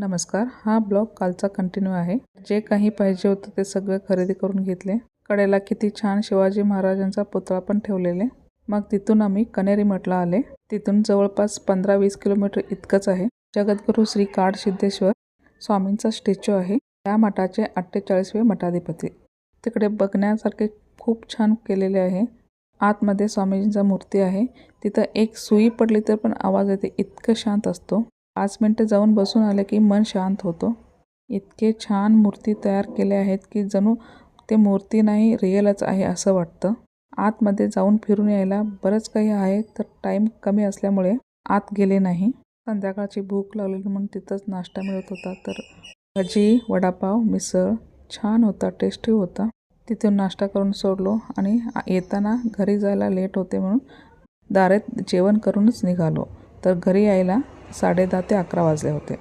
नमस्कार. हा ब्लॉग कालचा कंटिन्यू आहे. जे काही पाहिजे होतं ते सगळं खरेदी करून घेतले. कडेला किती छान शिवाजी महाराजांचा पुतळा पण ठेवलेले. मग तिथून आम्ही कनेरी मठला आले. तिथून जवळपास पंधरा वीस किलोमीटर इतकंच आहे. जगद्गुरू श्री काड सिद्धेश्वर स्वामींचा स्टॅच्यू आहे. त्या मठाचे अठ्ठेचाळीसवे मठाधिपती. तिकडे बघण्यासारखे खूप छान केलेले आहे. आतमध्ये स्वामीजींचा मूर्ती आहे. तिथं एक सुई पडली तर पण आवाज येते. इतकं शांत असतो. पाच मिनटं जाऊन बसून आले की मन शांत होतो. इतके छान मूर्ती तयार केले आहेत की जणू ते मूर्ती नाही रिअलच आहे असं वाटतं. आतमध्ये जाऊन फिरून यायला बरंच काही आहे तर टाईम कमी असल्यामुळे आत गेले नाही. संध्याकाळची भूक लागलेली म्हणून तिथंच नाश्ता मिळत होता तर भजी वडापाव मिसळ छान होता टेस्टी होता. तिथून नाश्ता करून सोडलो आणि येताना घरी जायला लेट होते म्हणून दारेत जेवण करूनच निघालो. तर घरी यायला साडेदहा ते अकरा वाजले होते.